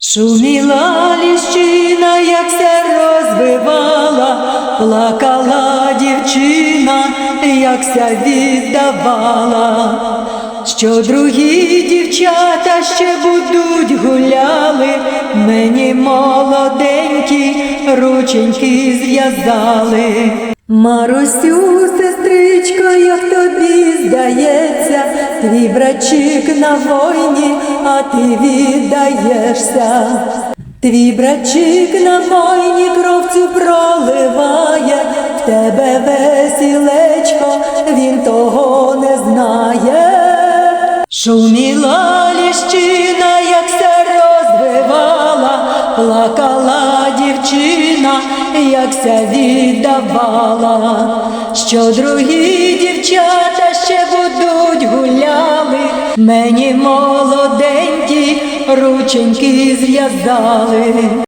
Шуміла ліщина, як ся розбивала, плакала дівчина, як ся віддавала, що другі дівчата ще будуть гуляли, мені молоденькі рученьки зв'язали. Марусю, сестричко, як тобі здається, твій братчик на війні, а ти віддаєшся. Твій братчик на війні кровцю проливає, в тебе весілечко, він того не знає. Шуміла ліщина, як се розбивала, плакала дівчина, як ся віддавала, що другі дівчата ще будуть гуляли, мені молоденькі рученьки зв'язали.